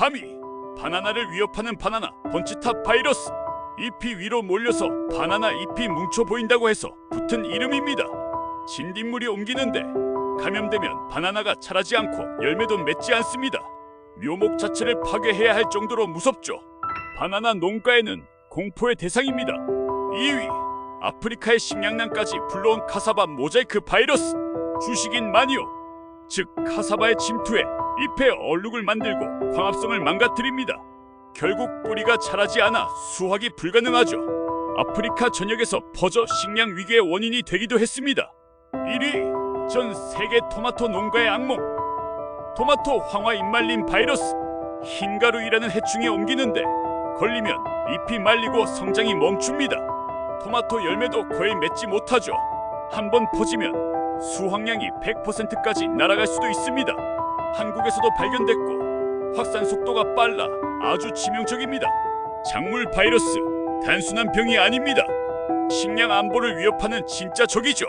3위 바나나를 위협하는 바나나 번치탑 바이러스 잎이 위로 몰려서 바나나 잎이 뭉쳐 보인다고 해서 붙은 이름입니다. 진딧물이 옮기는데 감염되면 바나나가 자라지 않고 열매도 맺지 않습니다. 묘목 자체를 파괴해야 할 정도로 무섭죠. 바나나 농가에는 공포의 대상입니다. 2위 아프리카의 식량난까지 불러온 카사바 모자이크 바이러스 주식인 마니오 즉 카사바의 침투에 잎의 얼룩을 만들고 광합성을 망가뜨립니다. 결국 뿌리가 자라지 않아 수확이 불가능하죠. 아프리카 전역에서 퍼져 식량 위기의 원인이 되기도 했습니다. 1위 전 세계 토마토 농가의 악몽 토마토 황화 잎말림 바이러스 흰가루이라는 해충이 옮기는데 걸리면 잎이 말리고 성장이 멈춥니다. 토마토 열매도 거의 맺지 못하죠. 한 번 퍼지면 수확량이 100%까지 날아갈 수도 있습니다. 한국에서도 발견됐고 확산 속도가 빨라 아주 치명적입니다. 작물 바이러스 단순한 병이 아닙니다. 식량 안보를 위협하는 진짜 적이죠.